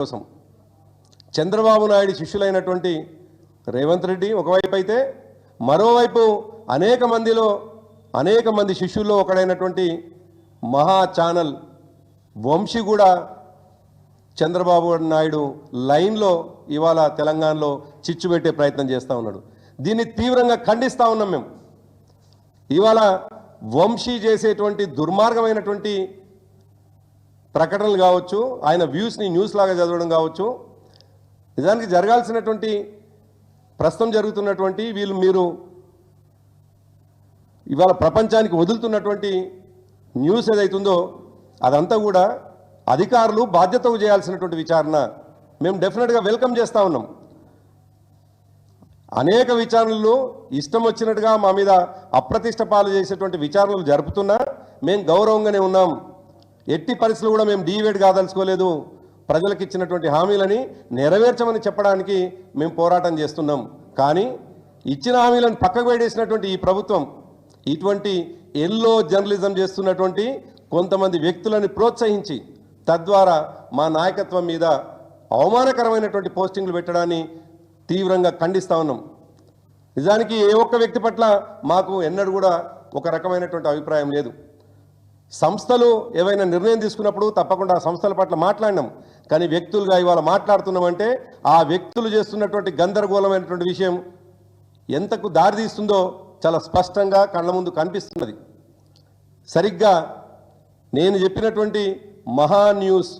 కోసం. చంద్రబాబు నాయుడు శిష్యులైనటువంటి రేవంత్ రెడ్డి ఒకవైపు అయితే మరోవైపు అనేక మందిలో అనేక మంది శిష్యుల్లో ఒకడైనటువంటి మహా ఛానల్ వంశీ కూడా చంద్రబాబు నాయుడు లైన్లో ఇవాళ తెలంగాణలో చిచ్చు పెట్టే ప్రయత్నం చేస్తూ ఉన్నాడు. దీన్ని తీవ్రంగా ఖండిస్తూ ఉన్నాం మేము. ఇవాళ వంశీ చేసేటువంటి దుర్మార్గమైనటువంటి ప్రకటనలు కావచ్చు ఆయన వ్యూస్ని న్యూస్ లాగా చదవడం కావచ్చు నిజానికి జరగాల్సినటువంటి ప్రస్తుతం జరుగుతున్నటువంటి వీళ్ళు మీరు ఇవాళ ప్రపంచానికి వదులుతున్నటువంటి న్యూస్ ఏదైతుందో అదంతా కూడా అధికారులు బాధ్యత చేయాల్సినటువంటి విచారణ మేము డెఫినెట్గా వెల్కమ్ చేస్తూ ఉన్నాం. అనేక విచారణలు ఇష్టం వచ్చినట్టుగా మా మీద అప్రతిష్ట పాలు చేసేటువంటి విచారణలు జరుపుతున్నా మేము గౌరవంగానే ఉన్నాం. ఎట్టి పరిస్థితులు కూడా మేము డీవేట్ కాదలుచుకోలేదు. ప్రజలకు ఇచ్చినటువంటి హామీలని నెరవేర్చమని చెప్పడానికి మేము పోరాటం చేస్తున్నాం. కానీ ఇచ్చిన హామీలను పక్కకు వేడేసినటువంటి ఈ ప్రభుత్వం ఇటువంటి ఎల్లో జర్నలిజం చేస్తున్నటువంటి కొంతమంది వ్యక్తులను ప్రోత్సహించి తద్వారా మా నాయకత్వం మీద అవమానకరమైనటువంటి పోస్టింగ్లు పెట్టడాన్ని తీవ్రంగా ఖండిస్తా ఉన్నాం. నిజానికి ఏ ఒక్క వ్యక్తి పట్ల మాకు ఎన్నడూ కూడా ఒక రకమైనటువంటి అభిప్రాయం లేదు. సంస్థలు ఏవైనా నిర్ణయం తీసుకున్నప్పుడు తప్పకుండా ఆ సంస్థల పట్ల మాట్లాడినాం. కానీ వ్యక్తులుగా ఇవాళ మాట్లాడుతున్నామంటే ఆ వ్యక్తులు చేస్తున్నటువంటి గందరగోళమైనటువంటి విషయం ఎంతకు దారితీస్తుందో చాలా స్పష్టంగా కళ్ళ ముందు కనిపిస్తున్నది. సరిగ్గా నేను చెప్పినటువంటి మహా న్యూస్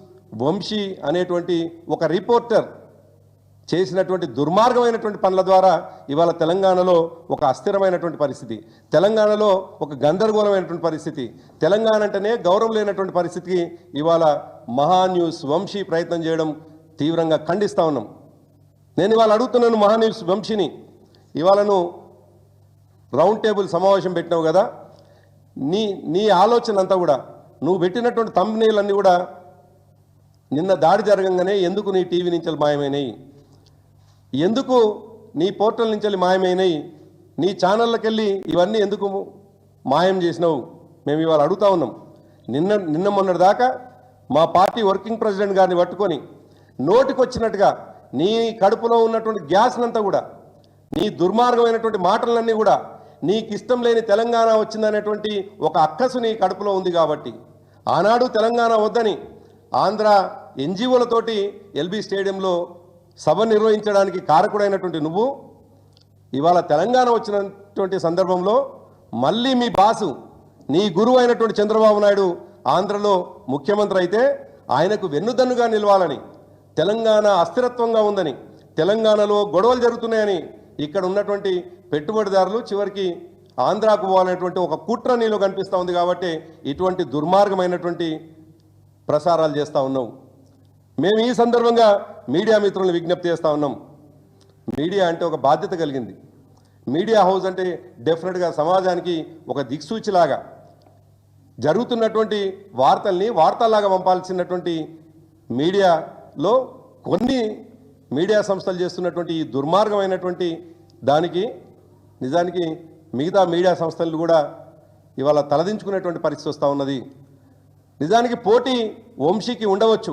వంశీ అనేటువంటి ఒక రిపోర్టర్ చేసినటువంటి దుర్మార్గమైనటువంటి పనుల ద్వారా ఇవాళ తెలంగాణలో ఒక అస్థిరమైనటువంటి పరిస్థితి. తెలంగాణలో ఒక గందరగోళమైనటువంటి పరిస్థితి. తెలంగాణ అంటేనే గౌరవం లేనటువంటి పరిస్థితికి ఇవాళ మహా న్యూస్ వంశీ ప్రయత్నం చేయడం తీవ్రంగా ఖండిస్తా ఉన్నాం. నేను ఇవాళ అడుగుతున్నాను మహాన్యూస్ వంశీని. ఇవాళను రౌండ్ టేబుల్ సమావేశం పెట్టినావు కదా. నీ నీ ఆలోచన అంతా కూడా నువ్వు పెట్టినటువంటి కంపెనీలన్నీ కూడా నిన్న దాడి జరగంగానే ఎందుకు నీ టీవీ నుంచి మాయమైనాయి? ఎందుకు నీ పోర్టల్ నుంచి మాయమైనాయి? నీ ఛానళ్ళకి వెళ్ళి ఇవన్నీ ఎందుకు మాయం చేసినావు? మేము ఇవాళ అడుగుతా ఉన్నాం. నిన్న నిన్న మొన్నటి దాకా మా పార్టీ వర్కింగ్ ప్రెసిడెంట్ గారిని పట్టుకొని నోటికొచ్చినట్టుగా నీ కడుపులో ఉన్నటువంటి గ్యాస్నంతా కూడా నీ దుర్మార్గమైనటువంటి మాటలన్నీ కూడా నీకు ఇష్టం లేని తెలంగాణ వచ్చిందనేటువంటి ఒక అక్కసు నీ కడుపులో ఉంది కాబట్టి ఆనాడు తెలంగాణ వద్దని ఆంధ్ర ఎన్జిఓలతోటి ఎల్బీ స్టేడియంలో సభ నిర్వహించడానికి కారకుడైనటువంటి నువ్వు ఇవాళ తెలంగాణ వచ్చినటువంటి సందర్భంలో మళ్ళీ మీ బాసు నీ గురువు అయినటువంటి చంద్రబాబు నాయుడు ఆంధ్రలో ముఖ్యమంత్రి అయితే ఆయనకు వెన్నుదన్నుగా నిలవాలని తెలంగాణ అస్థిరత్వంగా ఉందని తెలంగాణలో గొడవలు జరుగుతున్నాయని ఇక్కడ ఉన్నటువంటి పెట్టుబడిదారులు చివరికి ఆంధ్రాకు పోవాలనేటువంటి ఒక కుట్ర నీలో కనిపిస్తూ ఉంది కాబట్టి ఇటువంటి దుర్మార్గమైనటువంటి ప్రసారాలు చేస్తూ ఉన్నావు. మేము ఈ సందర్భంగా మీడియా మిత్రులను విజ్ఞప్తి చేస్తూ ఉన్నాం. మీడియా అంటే ఒక బాధ్యత కలిగింది. మీడియా హౌస్ అంటే డెఫినెట్గా సమాజానికి ఒక దిక్సూచిలాగా జరుగుతున్నటువంటి వార్తల్ని వార్తల్లాగా పంపాల్సినటువంటి మీడియాలో కొన్ని మీడియా సంస్థలు చేస్తున్నటువంటి ఈ దుర్మార్గమైనటువంటి దానికి నిజానికి మిగతా మీడియా సంస్థలు కూడా ఇవాళ తలదించుకునేటువంటి పరిస్థితి వస్తూ ఉన్నది. నిజానికి పోటీ వంశీకి ఉండవచ్చు.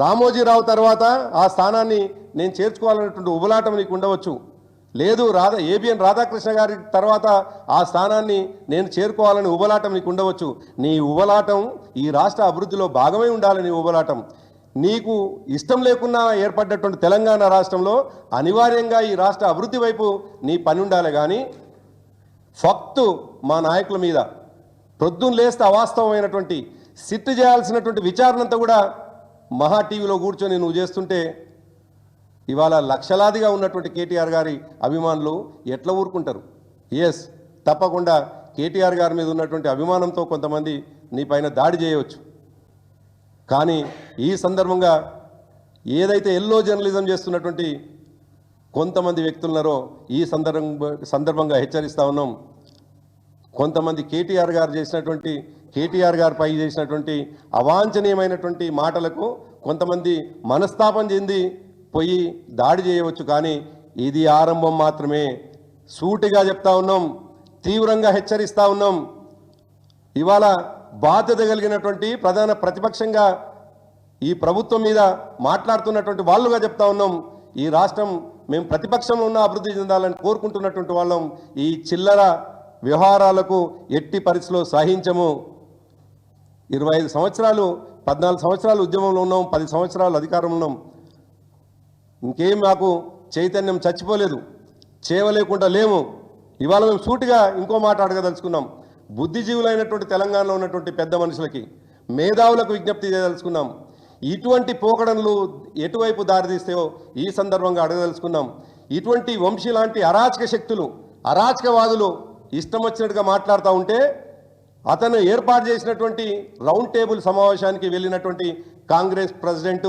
రామోజీరావు తర్వాత ఆ స్థానాన్ని నేను చేర్చుకోవాలనేటువంటి ఉబలాటం నీకు ఉండవచ్చు. లేదు రాధా ఏబిఎన్ రాధాకృష్ణ గారి తర్వాత ఆ స్థానాన్ని నేను చేరుకోవాలని ఉబలాటం నీకు ఉండవచ్చు. నీ ఉబలాటం ఈ రాష్ట్ర అభివృద్ధిలో భాగమై ఉండాలని ఉబలాటం. నీకు ఇష్టం లేకున్నా ఏర్పడ్డటువంటి తెలంగాణ రాష్ట్రంలో అనివార్యంగా ఈ రాష్ట్ర అభివృద్ధి వైపు నీ పని ఉండాలి కానీ ఫక్తు మా నాయకుల మీద ప్రొద్దున లేస్తే అవాస్తవమైనటువంటి సిట్ చేయాల్సినటువంటి విచారణ అంతా కూడా మహా టీవీలో కూర్చొని నువ్వు చేస్తుంటే ఇవాళ లక్షలాదిగా ఉన్నటువంటి కేటీఆర్ గారి అభిమానులు ఎట్లా ఊరుకుంటారు? ఎస్ తప్పకుండా కేటీఆర్ గారి మీద ఉన్నటువంటి అభిమానంతో కొంతమంది నీ పైన దాడి చేయవచ్చు. కానీ ఈ సందర్భంగా ఏదైతే ఎల్లో జర్నలిజం చేస్తున్నటువంటి కొంతమంది వ్యక్తులున్నారో ఈ సందర్భ సందర్భంగా హెచ్చరిస్తా ఉన్నాం. కొంతమంది కేటీఆర్ గారు చేసినటువంటి కేటీఆర్ గారు పై చేసినటువంటి అవాంఛనీయమైనటువంటి మాటలకు కొంతమంది మనస్తాపం చెంది పోయి దాడి చేయవచ్చు కానీ ఇది ఆరంభం మాత్రమే. సూటిగా చెప్తా ఉన్నాం తీవ్రంగా హెచ్చరిస్తా ఉన్నాం. ఇవాళ బాధ్యత కలిగినటువంటి ప్రధాన ప్రతిపక్షంగా ఈ ప్రభుత్వం మీద మాట్లాడుతున్నటువంటి వాళ్ళుగా చెప్తా ఉన్నాం. ఈ రాష్ట్రం మేము ప్రతిపక్షంలో ఉన్న అభివృద్ధి చెందాలని కోరుకుంటున్నటువంటి వాళ్ళం. ఈ చిల్లర వ్యవహారాలకు ఎట్టి పరిస్థితిలో సహించము. ఇరవై ఐదు సంవత్సరాలు పద్నాలుగు సంవత్సరాలు ఉద్యమంలో ఉన్నాం పది సంవత్సరాలు అధికారంలో ఉన్నాం. ఇంకేం మాకు చైతన్యం చచ్చిపోలేదు చేయలేకుండా లేము. ఇవాళ మేము సూటిగా ఇంకో మాట అడగదలుచుకున్నాం. బుద్ధిజీవులైనటువంటి తెలంగాణలో ఉన్నటువంటి పెద్ద మనుషులకి మేధావులకు విజ్ఞప్తి చేయదలుచుకున్నాం. ఇటువంటి పోకడలు ఎటువైపు దారితీస్తాయో ఈ సందర్భంగా అడగదలుచుకున్నాం. ఇటువంటి వంశీ లాంటి అరాచక శక్తులు అరాచకవాదులు ఇష్టం వచ్చినట్టుగా మాట్లాడుతూ ఉంటే అతను ఏర్పాటు చేసినటువంటి రౌండ్ టేబుల్ సమావేశానికి వెళ్ళినటువంటి కాంగ్రెస్ ప్రెసిడెంట్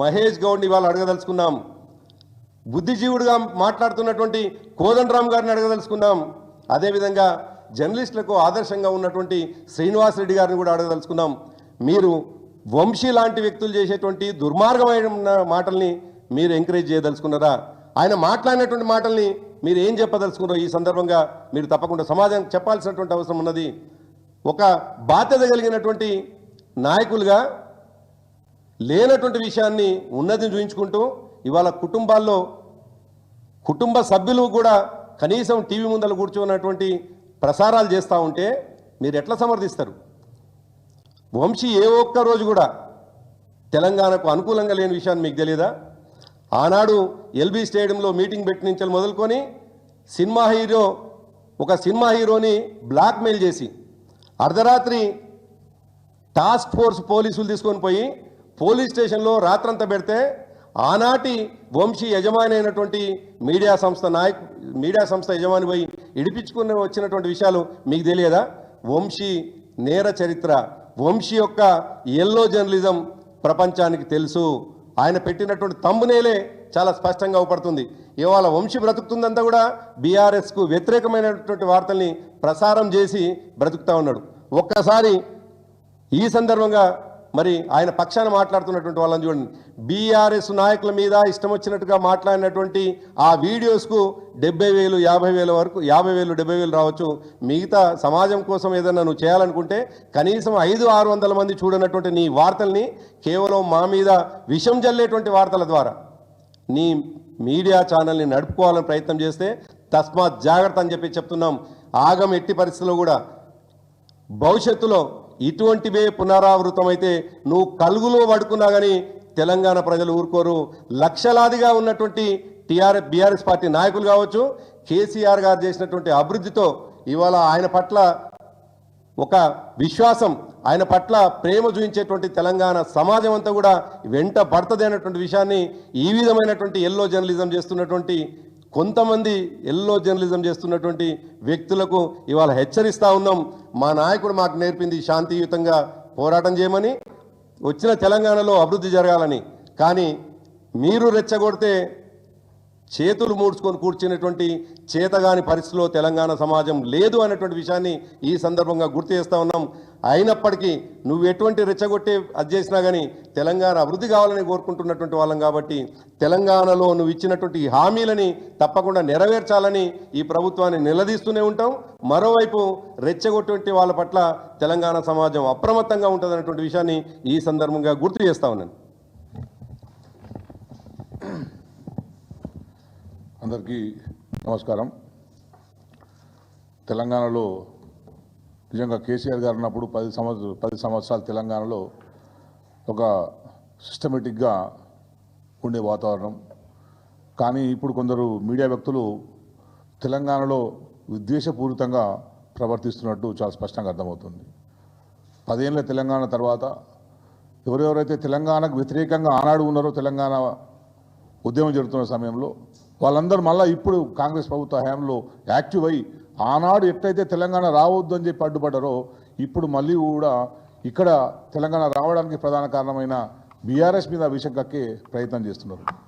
మహేష్ గౌడ్ని ఇవాళ అడగదలుచుకున్నాం. బుద్ధిజీవుడిగా మాట్లాడుతున్నటువంటి కోదండరామ్ గారిని అడగదలుచుకున్నాం. అదేవిధంగా జర్నలిస్టులకు ఆదర్శంగా ఉన్నటువంటి శ్రీనివాస్ రెడ్డి గారిని కూడా అడగదలుచుకున్నాం. మీరు వంశీ లాంటి వ్యక్తులు చేసేటువంటి దుర్మార్గమైన మాటల్ని మీరు ఎంకరేజ్ చేయదలుచుకున్నారా? ఆయన మాట్లాడినటువంటి మాటల్ని మీరు ఏం చెప్పదలుచుకున్నారో ఈ సందర్భంగా మీరు తప్పకుండా సమాజానికి చెప్పాల్సినటువంటి అవసరం ఉన్నది. ఒక బాధ్యత కలిగినటువంటి నాయకులుగా లేనటువంటి విషయాన్ని ఉన్నతిని చూపించుకుంటూ ఇవాళ కుటుంబాల్లో కుటుంబ సభ్యులు కూడా కనీసం టీవీ ముందర కూర్చున్నటువంటి ప్రసారాలు చేస్తూ ఉంటే మీరు ఎట్లా సమర్థిస్తారు? వంశీ ఏ ఒక్క రోజు కూడా తెలంగాణకు అనుకూలంగా లేని విషయాన్ని మీకు తెలియదా ఆనాడు ఎల్బీ స్టేడియంలో మీటింగ్ పెట్టి నుంచి మొదలుకొని సినిమా హీరో ఒక సినిమా హీరోని బ్లాక్మెయిల్ చేసి అర్ధరాత్రి టాస్క్ ఫోర్స్ పోలీసులు తీసుకొని పోయి పోలీస్ స్టేషన్లో రాత్రంతా పెడితే ఆనాటి వంశీ యజమాని అయినటువంటి మీడియా సంస్థ నాయక్ మీడియా సంస్థ యజమాని పోయి ఇడిపించుకుని వచ్చినటువంటి విషయాలు మీకు తెలియదా? వంశీ నేర చరిత్ర వంశీ యొక్క ఎల్లో జర్నలిజం ప్రపంచానికి తెలుసు. ఆయన పెట్టినటువంటి తమ్మునేలే చాలా స్పష్టంగా అవపడుతుంది. ఇవాళ వంశీ బ్రతుకుతుందంతా కూడా బీఆర్ఎస్కు వ్యతిరేకమైనటువంటి వార్తల్ని ప్రసారం చేసి బ్రతుకుతా ఉన్నాడు. ఒక్కసారి ఈ సందర్భంగా మరి ఆయన పక్షాన మాట్లాడుతున్నటువంటి వాళ్ళని చూడండి. బీఆర్ఎస్ నాయకుల మీద ఇష్టం వచ్చినట్టుగా మాట్లాడినటువంటి ఆ వీడియోస్కు డెబ్బై వేలు యాభై వేల వరకు యాభై వేలు డెబ్బై వేలు రావచ్చు. మిగతా సమాజం కోసం ఏదైనా నువ్వు చేయాలనుకుంటే కనీసం ఐదు ఆరు వందల మంది చూడనటువంటి నీ వార్తల్ని కేవలం మా మీద విషం జల్లేటువంటి వార్తల ద్వారా నీ మీడియా ఛానల్ని నడుపుకోవాలని ప్రయత్నం చేస్తే తస్మాత్ జాగ్రత్త అని చెప్పి చెప్తున్నాం. ఆగం ఎట్టి పరిస్థితుల్లో కూడా భవిష్యత్తులో ఇటువంటివే పునరావృతమైతే నువ్వు కలుగులో పడుకున్నా కానీ తెలంగాణ ప్రజలు ఊరుకోరు. లక్షలాదిగా ఉన్నటువంటి టీఆర్ఎస్ బీఆర్ఎస్ పార్టీ నాయకులు కావచ్చు కేసీఆర్ గారు చేసినటువంటి అభివృద్ధితో ఇవాళ ఆయన పట్ల ఒక విశ్వాసం ఆయన పట్ల ప్రేమ చూపించేటువంటి తెలంగాణ సమాజం అంతా కూడా వెంట పడుతుంది అనేటువంటి విషయాన్ని ఈ విధమైనటువంటి ఎల్లో జర్నలిజం చేస్తున్నటువంటి కొంతమంది ఎల్లో జర్నలిజం చేస్తున్నటువంటి వ్యక్తులకు ఇవాళ హెచ్చరిస్తూ ఉన్నాం. మా నాయకుడు మాకు నేర్పింది శాంతియుతంగా పోరాటం చేయమని వచ్చిన తెలంగాణలో అభివృద్ధి జరగాలని. కానీ మీరు రెచ్చగొడితే చేతులు మూడ్చుకొని కూర్చున్నటువంటి చేతగాని పరిస్థితిలో తెలంగాణ సమాజం లేదు అనేటువంటి విషయాన్ని ఈ సందర్భంగా గుర్తు చేస్తా ఉన్నాం. అయినప్పటికీ నువ్వు ఎటువంటి రెచ్చగొట్టే అది చేసినా కానీ తెలంగాణ అభివృద్ధి కావాలని కోరుకుంటున్నటువంటి వాళ్ళం కాబట్టి తెలంగాణలో నువ్వు ఇచ్చినటువంటి ఈ హామీలని తప్పకుండా నెరవేర్చాలని ఈ ప్రభుత్వాన్ని నిలదీస్తూనే ఉంటాం. మరోవైపు రెచ్చగొట్టే వాళ్ళ పట్ల తెలంగాణ సమాజం అప్రమత్తంగా ఉంటుందనేటువంటి విషయాన్ని ఈ సందర్భంగా గుర్తు చేస్తా ఉన్నాను. అందరికీ నమస్కారం. తెలంగాణలో నిజంగా కేసీఆర్ గారు ఉన్నప్పుడు పది సంవత్సరాలు పది సంవత్సరాలు తెలంగాణలో ఒక సిస్టమేటిక్గా ఉండే వాతావరణం. కానీ ఇప్పుడు కొందరు మీడియా వ్యక్తులు తెలంగాణలో విద్వేషపూరితంగా ప్రవర్తిస్తున్నట్టు చాలా స్పష్టంగా అర్థమవుతుంది. పదేళ్ళ తెలంగాణ తర్వాత ఎవరెవరైతే తెలంగాణకు వ్యతిరేకంగా ఆనాడు ఉన్నారో తెలంగాణ ఉద్యమం జరుగుతున్న సమయంలో వాళ్ళందరూ మళ్ళీ ఇప్పుడు కాంగ్రెస్ ప్రభుత్వ హయాంలో యాక్టివ్ అయ్యి ఆనాడు ఎట్లయితే తెలంగాణ రావద్దు అని చెప్పి అడ్డుపడ్డారో ఇప్పుడు మళ్ళీ కూడా ఇక్కడ తెలంగాణ రావడానికి ప్రధాన కారణమైన బీఆర్ఎస్ మీద విషయం కక్కే ప్రయత్నం చేస్తున్నారు.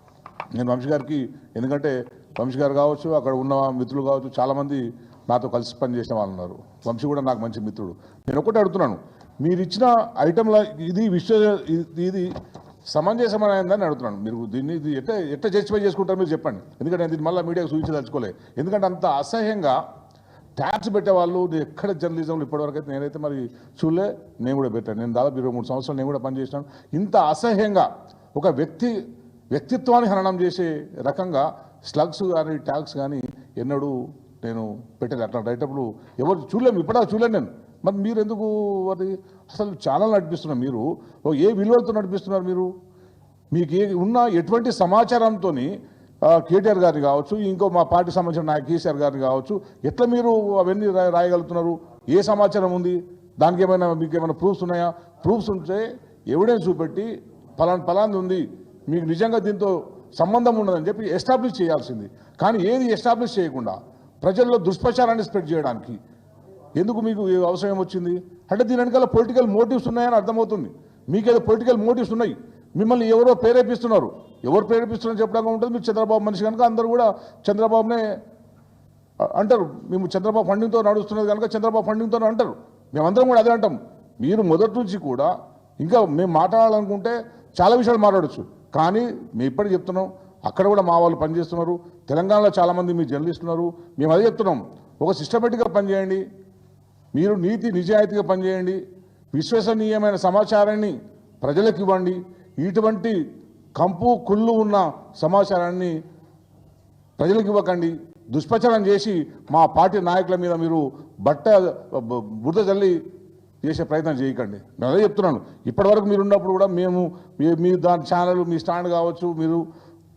నేను వంశీ గారికి ఎందుకంటే వంశీ గారు కావచ్చు అక్కడ ఉన్న మిత్రులు కావచ్చు చాలామంది నాతో కలిసి పనిచేసిన వాళ్ళు ఉన్నారు. వంశీ కూడా నాకు మంచి మిత్రుడు. నేను ఒకటి అడుగుతున్నాను మీరు ఇచ్చిన ఐటమ్ల ఇది విశ్వ ఇది- ఇది సమంజసమైనదని అడుగుతున్నాను. మీరు దీన్ని ఇది ఎట్లా ఎట్లా జస్టిఫై చేసుకుంటారో మీరు చెప్పండి. ఎందుకంటే నేను దీన్ని మళ్ళీ మీడియాకు సూచించదలుచుకోలేదు ఎందుకంటే అంత అసహ్యంగా ట్యాక్స్ పెట్టేవాళ్ళు నేను ఎక్కడ జర్నలిజంలో ఇప్పటివరకు అయితే నేనైతే మరి చూడలే నేను కూడా పెట్టాను నేను దాదాపు ఇరవై మూడు సంవత్సరాలు నేను కూడా పనిచేసినాను. ఇంత అసహ్యంగా ఒక వ్యక్తి వ్యక్తిత్వాన్ని హననం చేసే రకంగా స్లగ్స్ కానీ ట్యాక్స్ కానీ ఎన్నడూ నేను పెట్టలేదు. అట్లా రైటప్పుడు ఎవరు చూడలేము ఇప్పటిదాకా చూడలేను నేను. మరి మీరు ఎందుకు అది? అసలు ఛానల్ నడిపిస్తున్నారు మీరు. ఏ విలువలతో నడిపిస్తున్నారు మీరు? మీకు ఏ ఉన్న ఎటువంటి సమాచారంతో కేటీఆర్ గారిని కావచ్చు ఇంకో మా పార్టీ సంబంధించిన నాయకు కేసీఆర్ గారిని కావచ్చు ఎట్లా మీరు అవన్నీ రా- రాయగలుగుతున్నారు? ఏ సమాచారం ఉంది? దానికి ఏమైనా మీకు ఏమైనా ప్రూఫ్స్ ఉన్నాయా? ప్రూఫ్స్ ఉంటే ఎవిడెన్స్ చూపెట్టి ఫలాన్ ఫలాంది ఉంది. మీకు నిజంగా దీంతో సంబంధం ఉండదని చెప్పి ఎస్టాబ్లిష్ చేయాల్సింది. కానీ ఏది ఎస్టాబ్లిష్ చేయకుండా ప్రజల్లో దుష్ప్రచారాన్ని స్ప్రెడ్ చేయడానికి ఎందుకు మీకు అవసరం ఏమొచ్చింది అంటే దీని వెనకాల పొలిటికల్ మోటివ్స్ ఉన్నాయని అర్థమవుతుంది. మీకేదో పొలిటికల్ మోటివ్స్ ఉన్నాయి. మిమ్మల్ని ఎవరో ప్రేరేపిస్తున్నారు. ఎవరు ప్రేరేపిస్తున్నారని చెప్పడానికి ఉంటుంది. మీరు చంద్రబాబు మనిషి కనుక అందరూ కూడా చంద్రబాబునే అంటారు. మేము చంద్రబాబు ఫండింగ్తో నడుస్తున్నది కనుక చంద్రబాబు ఫండింగ్తో అంటారు. మేమందరం కూడా అదే అంటాం. మీరు మొదటి నుంచి కూడా ఇంకా మేము మాట్లాడాలనుకుంటే చాలా విషయాలు మాట్లాడచ్చు. కానీ మేము ఇప్పటికి చెప్తున్నాం అక్కడ కూడా మా వాళ్ళు పనిచేస్తున్నారు. తెలంగాణలో చాలామంది మీ జర్నలిస్టులు ఉన్నారు. మేము అదే చెప్తున్నాం. ఒక సిస్టమేటిక్గా పనిచేయండి. మీరు నీతి నిజాయితీగా పనిచేయండి. విశ్వసనీయమైన సమాచారాన్ని ప్రజలకు ఇవ్వండి. ఇటువంటి కంపు కుళ్ళు ఉన్న సమాచారాన్ని ప్రజలకు ఇవ్వకండి. దుష్ప్రచారం చేసి మా పార్టీ నాయకుల మీద మీరు బట్ట బురద చల్లి చేసే ప్రయత్నం చేయకండి. నేను అదే చెప్తున్నాను. ఇప్పటివరకు మీరు ఉన్నప్పుడు కూడా మేము మీ- మీ దాని ఛానల్ మీ స్టాండ్ కావచ్చు మీరు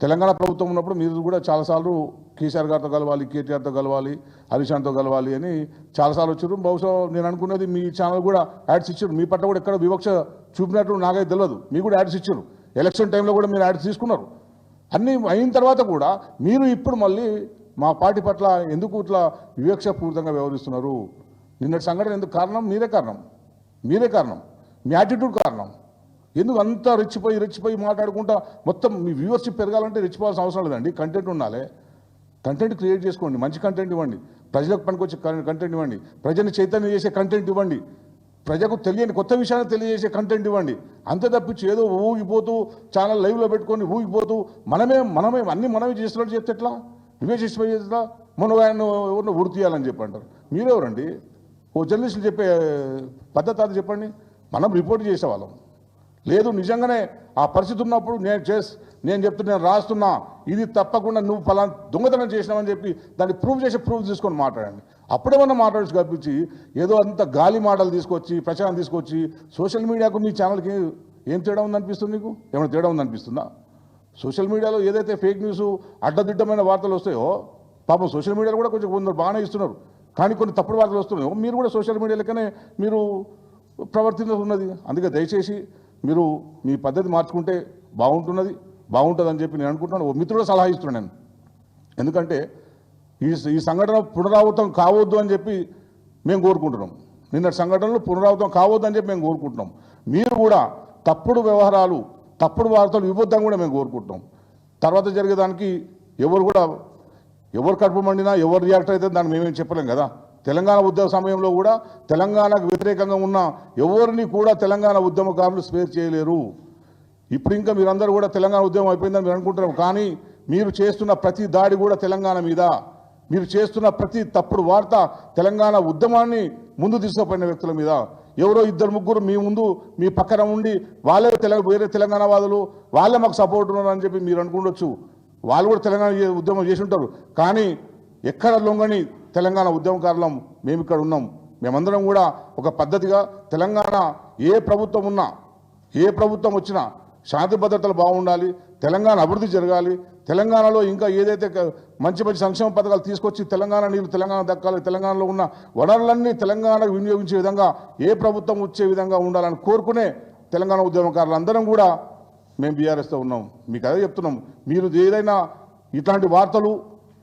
తెలంగాణ ప్రభుత్వం ఉన్నప్పుడు మీరు కూడా చాలాసార్లు కేసీఆర్ గారితో కలవాలి కేటీఆర్తో కలవాలి హరిశాన్తో కలవాలి అని చాలాసార్లు వచ్చారు. బహుశా నేను అనుకునేది మీ ఛానల్ కూడా యాడ్స్ ఇచ్చారు. మీ పట్ల కూడా ఎక్కడ వివక్ష చూపినట్టు నాకైతే తెలియదు. మీకు కూడా యాడ్స్ ఇచ్చారు. ఎలక్షన్ టైంలో కూడా మీరు యాడ్ తీసుకున్నారు. అన్నీ అయిన తర్వాత కూడా మీరు ఇప్పుడు మళ్ళీ మా పార్టీ పట్ల ఎందుకు ఇట్లా వివక్షపూరితంగా వ్యవహరిస్తున్నారు? నిన్నటి సంఘటన ఎందుకు కారణం? మీరే కారణం. మీరే కారణం. మీ యాటిట్యూడ్ కారణం. ఎందుకు అంతా రెచ్చిపోయి రెచ్చిపోయి మాట్లాడుకుంటా మొత్తం మీ వ్యూవర్షిప్ పెరగాలంటే రెచ్చిపోవాల్సిన అవసరం లేదండి. కంటెంట్ ఉండాలి. కంటెంట్ క్రియేట్ చేసుకోండి. మంచి కంటెంట్ ఇవ్వండి. ప్రజలకు పనికొచ్చే కంటెంట్ ఇవ్వండి. ప్రజల్ని చైతన్యం చేసే కంటెంట్ ఇవ్వండి. ప్రజలకు తెలియని కొత్త విషయాన్ని తెలియజేసే కంటెంట్ ఇవ్వండి. అంతే తప్పించి ఏదో ఊగిపోతూ ఛానల్ లైవ్లో పెట్టుకొని ఊగిపోతూ మనమే మనమే అన్ని మనమే చేస్తున్నట్టు చెప్తే ఎట్లా? నువ్వే చేసిపోయి ఎట్లా? మనం ఆయన ఎవరిని ఉరి తీయాలని చెప్పి అంటారు. మీరెవరండి? ఓ జర్నలిస్టులు చెప్పే పద్ధతి అది చెప్పండి. మనం రిపోర్ట్ చేసేవాళ్ళం. లేదు నిజంగానే ఆ పరిస్థితి ఉన్నప్పుడు నేను చేస్ నేను చెప్తున్నా నేను రాస్తున్నా ఇది తప్పకుండా నువ్వు ఫలా దొంగతనం చేసినావని చెప్పి దాన్ని ప్రూవ్ చేసి ప్రూఫ్ తీసుకొని మాట్లాడండి. అప్పుడే మనం మాట్లాడచ్చు కల్పించి ఏదో అంత గాలి మాటలు తీసుకొచ్చి ప్రచారం తీసుకొచ్చి సోషల్ మీడియాకు మీ ఛానల్కి ఏం తేడా ఉందనిపిస్తుంది నీకు? ఏమైనా తేడా ఉందనిపిస్తుందా? సోషల్ మీడియాలో ఏదైతే ఫేక్ న్యూస్ అడ్డదిడ్డమైన వార్తలు వస్తాయో పాపం సోషల్ మీడియాలో కూడా కొంచెం కొందరు బాగానే ఇస్తున్నారు. కానీ కొన్ని తప్పుడు వార్తలు వస్తున్నాయో మీరు కూడా సోషల్ మీడియా లెక్కనే మీరు ప్రవర్తిస్తున్నది అందుకే దయచేసి మీరు మీ పద్ధతి మార్చుకుంటే బాగుంటున్నది బాగుంటుందని చెప్పి నేను అనుకుంటున్నాను. ఓ మిత్రుడు సలహా ఇస్తున్నాను నేను. ఎందుకంటే ఈ ఈ సంఘటన పునరావృతం కావద్దు అని చెప్పి మేము కోరుకుంటున్నాం. నిన్నటి సంఘటనలు పునరావృతం కావద్దు అని చెప్పి మేము కోరుకుంటున్నాం. మీరు కూడా తప్పుడు వ్యవహారాలు తప్పుడు వార్తలు ఇవ్వద్దని కూడా మేము కోరుకుంటున్నాం. తర్వాత జరిగేదానికి ఎవరు కూడా ఎవరు కడుపు మండినా ఎవరు రియాక్ట్ అయితే దాన్ని మేమేం చెప్పలేం కదా. తెలంగాణ ఉద్యమ సమయంలో కూడా తెలంగాణకు వ్యతిరేకంగా ఉన్న ఎవరిని కూడా తెలంగాణ ఉద్యమకారులు స్పేర్ చేయలేరు. ఇప్పుడు ఇంకా మీరందరూ కూడా తెలంగాణ ఉద్యమం అయిపోయిందని మీరు అనుకుంటున్నారు. కానీ మీరు చేస్తున్న ప్రతి దాడి కూడా తెలంగాణ మీద. మీరు చేస్తున్న ప్రతి తప్పుడు వార్త తెలంగాణ ఉద్యమాన్ని ముందు తీసుకుపోయిన వ్యక్తుల మీద. ఎవరో ఇద్దరు ముగ్గురు మీ ముందు మీ పక్కన ఉండి వాళ్ళే తెలంగాణ వేరే తెలంగాణ వాదులు వాళ్ళే మాకు సపోర్ట్ ఉన్నారు అని చెప్పి మీరు అనుకుండొచ్చు. వాళ్ళు కూడా తెలంగాణ ఉద్యమం చేసి ఉంటారు. కానీ ఎక్కడ లొంగని తెలంగాణ ఉద్యమకారులం మేము ఇక్కడ ఉన్నాం. మేమందరం కూడా ఒక పద్ధతిగా తెలంగాణ ఏ ప్రభుత్వం ఉన్నా ఏ ప్రభుత్వం వచ్చినా శాంతి భద్రతలు బాగుండాలి తెలంగాణ అభివృద్ధి జరగాలి. తెలంగాణలో ఇంకా ఏదైతే మంచి మంచి సంక్షేమ పథకాలు తీసుకొచ్చి తెలంగాణ నీళ్ళు తెలంగాణ దక్కాలి తెలంగాణలో ఉన్న వనరులన్నీ తెలంగాణకు వినియోగించే విధంగా ఏ ప్రభుత్వం వచ్చే విధంగా ఉండాలని కోరుకునే తెలంగాణ ఉద్యమకారులందరం కూడా మేము బీఆర్ఎస్తో ఉన్నాం. మీకు అదే చెప్తున్నాం. మీరు ఏదైనా ఇట్లాంటి వార్తలు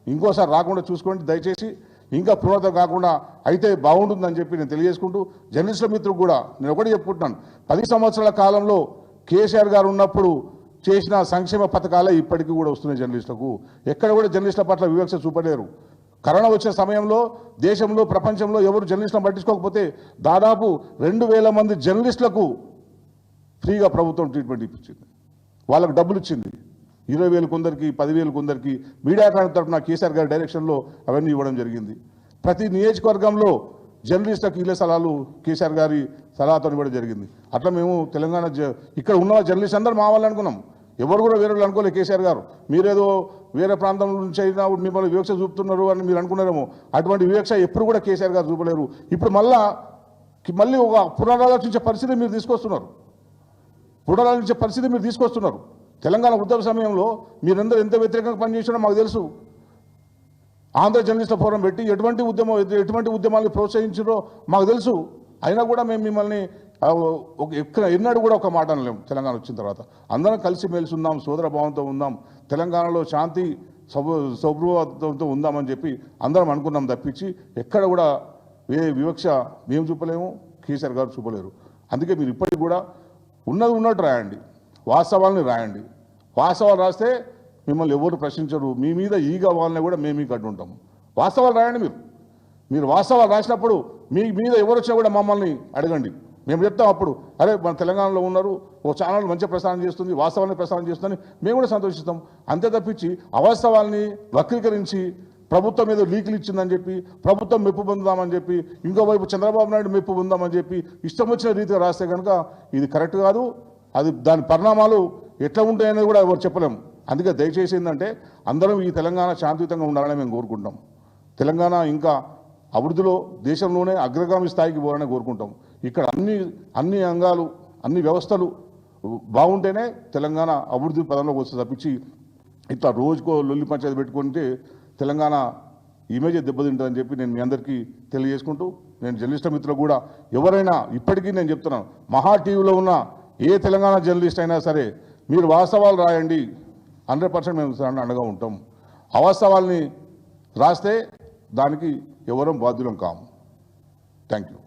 ఇంకోసారి రాకుండా చూసుకోండి దయచేసి. ఇంకా పునరుద్ధరణ కాకుండా అయితే బాగుంటుందని చెప్పి నేను తెలియజేసుకుంటూ జర్నలిస్టుల మిత్రులు కూడా నేను ఒకటి చెప్పుకుంటున్నాను. పది సంవత్సరాల కాలంలో కేసీఆర్ గారు ఉన్నప్పుడు చేసిన సంక్షేమ పథకాలే ఇప్పటికీ కూడా వస్తున్నాయి జర్నలిస్టులకు. ఎక్కడ కూడా జర్నలిస్టుల పట్ల వివక్ష చూపలేరు. కరోనా వచ్చిన సమయంలో దేశంలో ప్రపంచంలో ఎవరు జర్నలిస్టులను పట్టించుకోకపోతే దాదాపు రెండు వేల మంది జర్నలిస్టులకు ఫ్రీగా ప్రభుత్వం ట్రీట్మెంట్ ఇప్పించింది. వాళ్ళకు డబ్బులు ఇచ్చింది. ఇరవై వేలు కొందరికి పదివేలు కొందరికి మీడియా కారణం తరఫున కేసీఆర్ గారి డైరెక్షన్లో అవన్నీ ఇవ్వడం జరిగింది. ప్రతి నియోజకవర్గంలో జర్నలిస్టులకు ఇళ్ళ స్థలాలు కేసీఆర్ గారి సలహాతో కూడా జరిగింది. అట్లా మేము తెలంగాణ జ- ఇక్కడ ఉన్న జర్నలిస్ట్ అందరూ మా వాళ్ళు అనుకున్నాం. ఎవరు కూడా వేరే వాళ్ళు అనుకోలేదు కేసీఆర్ గారు. మీరేదో వేరే ప్రాంతం నుంచి అయినా మిమ్మల్ని వివక్ష చూపుతున్నారు అని మీరు అనుకున్నారేమో. అటువంటి వివక్ష ఎప్పుడు కూడా కేసీఆర్ గారు చూపలేరు. ఇప్పుడు మళ్ళా మళ్ళీ ఒక పునరాలోచించే పరిస్థితి మీరు తీసుకొస్తున్నారు. పునరాలోచించే పరిస్థితి మీరు తీసుకొస్తున్నారు. తెలంగాణ ఉద్యమ సమయంలో మీరందరూ ఎంత వ్యతిరేకంగా పనిచేసినా మాకు తెలుసు. ఆంధ్ర జర్నలిస్టుల ఫోరం పెట్టి ఎటువంటి ఉద్యమం ఎటువంటి ఉద్యమాన్ని ప్రోత్సహించారో మాకు తెలుసు. అయినా కూడా మేము మిమ్మల్ని ఒక ఎక్కడ ఎన్నడూ కూడా ఒక మాట అనలేము తెలంగాణ వచ్చిన తర్వాత. అందరం కలిసి మెలిసి ఉందాం సోదర భావంతో ఉందాం తెలంగాణలో శాంతి సౌ ఉందామని చెప్పి అందరం అనుకున్నాం తప్పించి ఎక్కడ కూడా ఏ వివక్ష మేము చూపలేము కేసీఆర్ గారు చూపలేరు. అందుకే మీరు ఇప్పటికి కూడా ఉన్నది ఉన్నట్టు రాయండి. వాస్తవాలని రాయండి. వాస్తవాలు రాస్తే మిమ్మల్ని ఎవరు ప్రశ్నించరు. మీ మీద ఈగ వాళ్ళని కూడా మేము మీకు అడ్డుంటాము. వాస్తవాలు రాయండి మీరు. మీరు వాస్తవాలు రాసినప్పుడు మీ మీద ఎవరు వచ్చినా కూడా మమ్మల్ని అడగండి. మేము చెప్తాం అప్పుడు అరే మన తెలంగాణలో ఉన్నారు. ఓ ఛానల్ మంచి ప్రసారం చేస్తుంది వాస్తవాన్ని ప్రసారం చేస్తుందని మేము కూడా సంతోషిస్తాం. అంతే తప్పించి అవాస్తవాల్ని వక్రీకరించి ప్రభుత్వం మీద లీకులు ఇచ్చిందని చెప్పి ప్రభుత్వం మెప్పు పొందుదామని చెప్పి ఇంకోవైపు చంద్రబాబు నాయుడు మెప్పు పొందామని చెప్పి ఇష్టం వచ్చిన రీతిగా రాస్తే కనుక ఇది కరెక్ట్ కాదు. అది దాని పరిణామాలు ఎట్లా ఉంటాయనేది కూడా ఎవరు చెప్పలేము. అందుకే దయచేసి ఏంటంటే అందరం ఈ తెలంగాణ శాంతియుతంగా ఉండాలని మేము కోరుకుంటాం తెలంగాణ ఇంకా అభివృద్ధిలో దేశంలోనే అగ్రగామి స్థాయికి పోవాలని కోరుకుంటాం ఇక్కడ అన్ని అన్ని అంగాలు అన్ని వ్యవస్థలు బాగుంటేనే తెలంగాణ అభివృద్ధి పదంలోకి వస్తుంది తప్పించి ఇట్లా రోజుకో లొల్లి పంచాయతీ పెట్టుకుంటే తెలంగాణ ఇమేజ్ దెబ్బతింటుందని చెప్పి నేను మీ అందరికీ తెలియజేసుకుంటూ నేను జర్నలిస్ట్ మిత్రులు కూడా ఎవరైనా ఇప్పటికీ నేను చెప్తున్నాను మహా టీవీలో ఉన్న ఏ తెలంగాణ జర్నలిస్ట్ అయినా సరే మీరు వాస్తవాలు రాయండి హండ్రెడ్ పర్సెంట్ మేము అండగా ఉంటాం. అవాస్తవాల్ని రాస్తే దానికి ఎవరం బాధ్యులం కాము. Thank you